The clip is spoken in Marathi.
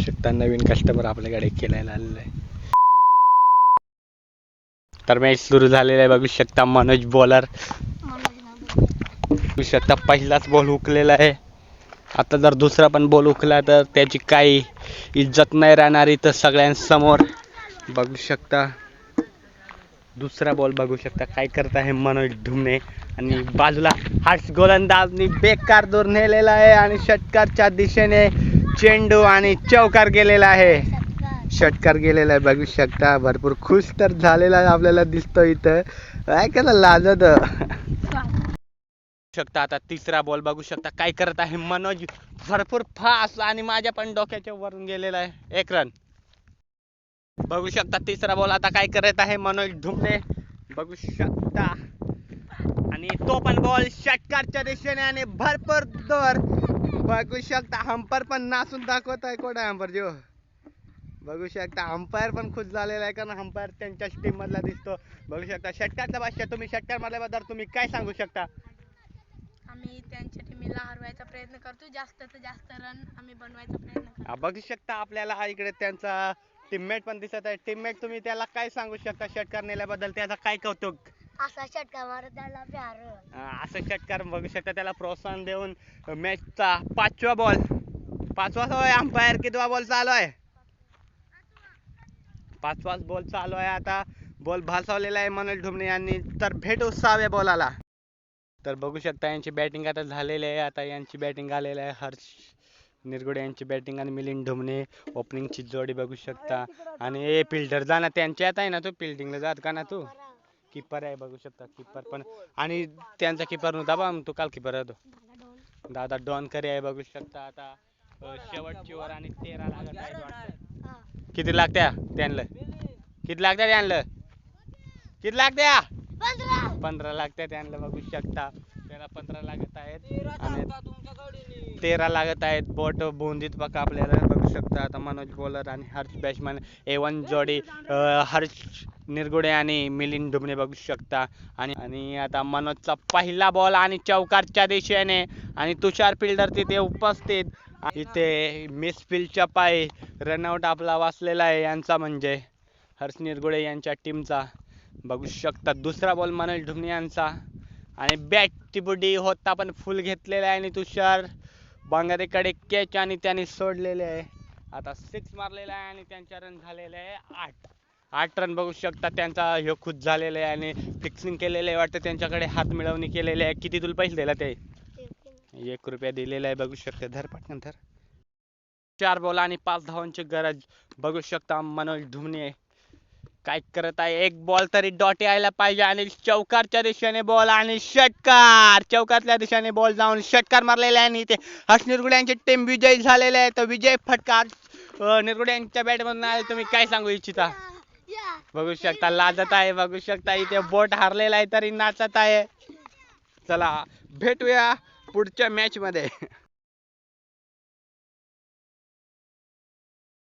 शकता नवीन कस्टमर आपल्याकडे केलायला आलेला आहे. तर मॅच सुरू झालेला आहे बघू शकता मनोज बॉलर बघू शकता पहिलाच बॉल हुकलेला आहे. आता जर दुसरा पण बॉल हुकला तर त्याची काही इज्जत नाही राहणार इथं सगळ्यांसमोर. बघू शकता. दुसरा बॉल बघू शकता. काय करत आहे मनोज ढुमणे आणि बाजूला हार्ट्स गोलंदाजनी बेकार दूर नेलेला आहे आणि षटकारच्या दिशेने चेंडू आणि चौकार गेलेला आहे. षटकार गेलेला आहे बघू शकता. भरपूर खुश तर झालेला आपल्याला दिसतो इथं. काय केलं लाजत? शकता आता तिसरा बॉल बघू शकता. काय करत आहे मनोज? भरपूर फास्ट आणि माझ्या पण डोक्याच्या वरून गेलेला आहे. एक रन बघू शकता तिसरा बॉल आता काय करत आहे मनोज ढुमणे बघू शकता. आणि तो पण बॉल षटकारच्या दिशेने आणि भरपूर दर बघू शकता हंपर पण नाचून दाखवत आहे कोणा हंपर जो बघू शकता अंपायर पण खुश झालेला आहे कारण अंपायर त्यांच्याच टीम मधला दिसतो. बघू शकता षटकारचा भाषा तुम्ही षटकार मधल्याबद्दल तुम्ही काय सांगू शकता? आम्ही त्यांच्या टीमला हरवायचा प्रयत्न करतो. जास्त तर जास्त रन आम्ही बनवायचा प्रयत्न करतो. बघू शकता आपल्याला इकडे त्यांचा टीममेट पण दिसत आहे. टीममेट तुम्ही त्याला काय सांगू शकता षटकार नेल्याबद्दल त्याचा काय कौतुक? असा षटका मारत त्याला प्यार. अं, असं षटकार बघू शकता त्याला प्रोत्साहन देऊन मॅचचा पाचवा बॉल पाचवा होय अंपायर कितवा बॉल चालू आहे? पाचवाच बॉल चालू आहे आता. बॉल भासावलेला आहे मनोज ढुमणे यांनी. तर भेटू सहाव्या बॉलाला तर बघू शकता यांची बॅटिंग आता झालेली आहे. आता यांची बॅटिंग आलेली आहे. हर्ष निरगुडे यांची बॅटिंग आणि मिलिंद ढुमणे ओपनिंगची जोडी बघू शकता. आणि ए फिल्डर जा ना त्यांच्यात आहे ना तू? फिल्डिंगला जात का ना तू? किपर आहे बघू शकता किपर पण आणि त्यांचा किपर नव्हता बा तो काल किपर होतो दादा डॉन. करे आहे बघू शकता आता. शेवटची वर आणि तेरा लागत वाटतं. किती लागत्या त्यांना? किती लागत्या त्यांना? किती लागत्या? पंधरा लागत्या त्यांना बघू शकता. त्याला पंधरा लागत आहेत. आणि तेरा लागत आहेत. बोट बोंदीत बघा आपल्याला. बघू शकता आता मनोज बॉलर आणि हर्ष बॅट्समॅन ए वन जोडी अं, हर्ष निरगुडे आणि मिलिंद डुबणे बघू शकता. आणि आणि आता मनोजचा पहिला बॉल आणि चौकारच्या दिशेने. आणि तुषार फिल्डर तिथे उपस्थित. इथे मिस फील्डच्या पायी रनआउट आपला वाचलेला आहे यांचा म्हणजे. हर्ष निरगुडे यांच्या टीमचा बघू शकता दुसरा बॉल मनोज ढुमणे यांचा. आणि बॅट बुडी होता पण फुल घेतलेला आहे आणि तुषार. बांगरेकडे कॅच आणि त्याने सोडलेले आहे. आता सिक्स मारलेला आहे आणि त्यांच्या रन झालेले आहे आठ. आठ रन बघू शकता त्यांचा हे खुश झालेला आहे आणि फिक्सिंग केलेलं आहे. वाटतं त्यांच्याकडे हात मिळवणी केलेली आहे. किती तुला पैसे दिला ते? एक रुपया दिलेला आहे. बघू शकता. धर पटकन धर. चार बॉल आणि पाच धावांची गरज. बघू शकता मनोज धुमने काय करत आहे. एक बॉल तरी डॉट यायला पाहिजे आणि चौकारच्या दिशेने बॉल आणि षटकार. चौकातल्या दिशेने बॉल जाऊन षटकार मारलेला आहे आणि ते हर्ष निरगुड्यांची टीम विजयी झालेले आहे. तर विजय फटकार अं, निरगुडे यांच्या बॅटमधून आले. तुम्ही काय सांगू इच्छिता? बघू शकता लाजत आहे बघू शकता. इथे बोट हारलेला आहे तरी नाचत आहे. चला भेटूया पुढच्या मॅच मध्ये.